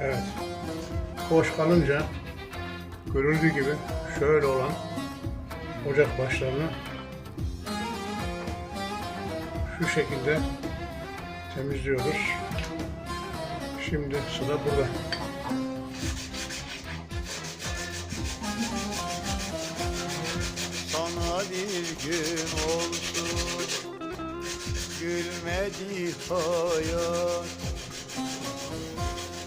Evet. Boş kalınca görüldüğü gibi şöyle olan ocak başlarını şu şekilde temizliyoruz. Şimdi sıra burada. Sana bir gün olsun Gülmedi hayat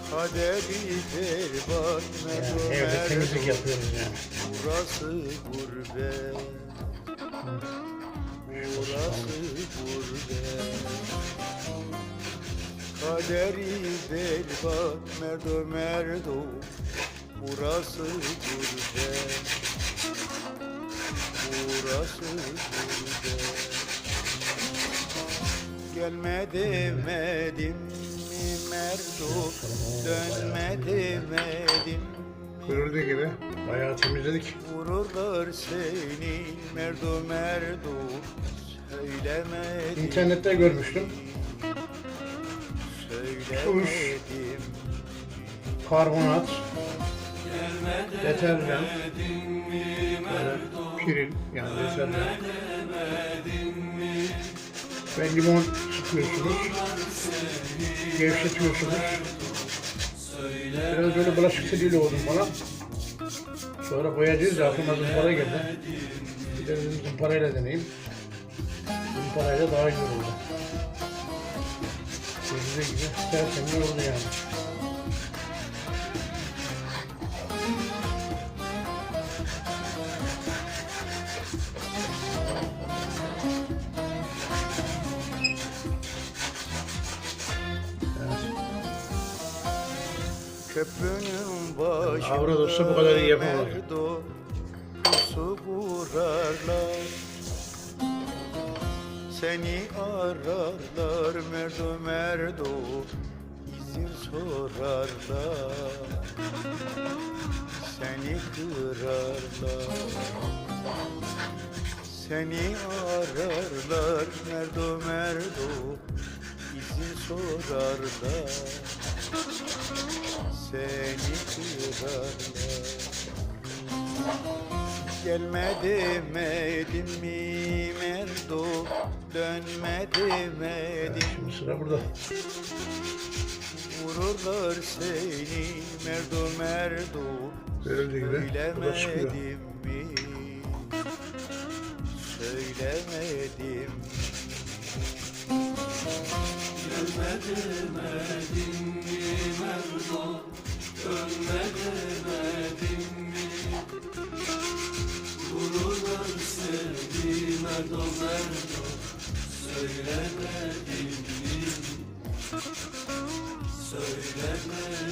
Kaderi berbat Yani evde temizlik yapıyoruz yani. Burası gurbet. Burası gurbet. Kaderi berbat merdo merdo Burası gurbet. Burası gurbet. Gelme demedim mi merdo Dönme demedim mi Görüldüğü gibi. Bayağı temizledik. Vururlar seni merdo merdo Söylemedim İnternette görmüştüm. Söylemedim Karbonat, deterjan, böyle piril yani deterjan. ve limon sıkıyorsunuz. Gevşetiyorsunuz. Biraz böyle bulaşık siliyle oldum falan. Sonra boyayacağız ya aklıma zımpara geldi. Bir de dedim zımparayla deneyeyim. Zımparayla daha iyi oldu. Gördüğünüz gibi tertemiz oldu yani. Köprünün başında Avrat olsa bu kadar iyi yapamaz. merdo Pusu vurarlar. Seni ararlar merdo merdo izin sorarlar. Seni kırarlar. Seni ararlar merdo merdo izin sorarlar seni kırarlar Gelme demedim mi merdo Dönme demedim sıra burada. Vururlar seni merdo merdo Görüldüğü gibi bu da çıkıyor. Söylemedim mi Söylemedim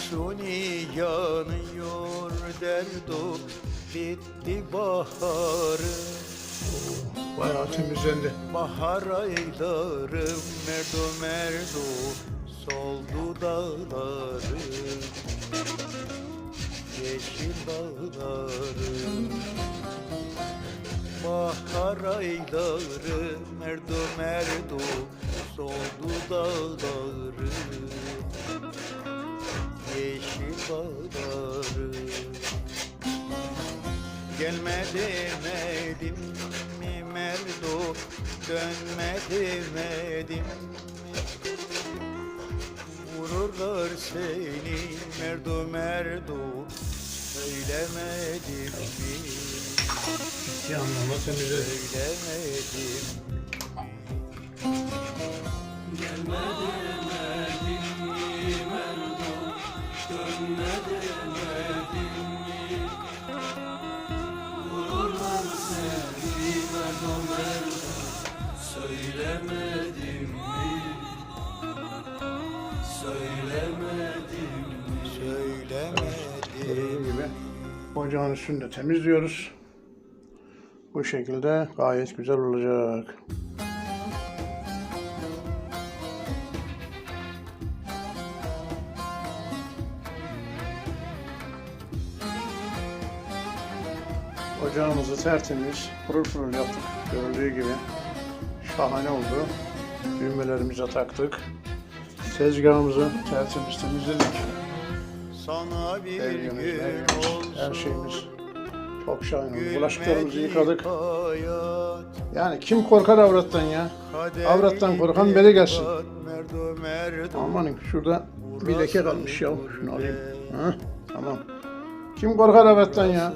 Mahsuni yanıyor derdo Bitti baharı. Bayağı temizlendi. Bahar aylarım merdo merdo Soldu dağlarım Yeşil bağlarım Bahar ayları merdo merdo Soldu dağlarım bağlarım Gelme demedim mi merdo? Dönme demedim mi Vururlar seni merdo merdo. Söylemedim mi? İki anlamda temizledi. Söylemedim Söylemedim gibi ocağın üstünde temizliyoruz. Bu şekilde gayet güzel olacak. Ocağımızı tertemiz, pırıl pırıl yaptık. Görüldüğü gibi şahane oldu. Düğmelerimize taktık. Tezgahımızı tertemiz temizledik. Sana bir Evimiz, gün evimiz, olsun her şeyimiz çok şahane oldu. Bulaşıklarımızı yıkadık. Yani kim korkar avrattan ya? Avrattan korkan beri gelsin. Amanın şurada bir leke kalmış ya. Şunu alayım. Ha, tamam. Kim korkar avrattan ya?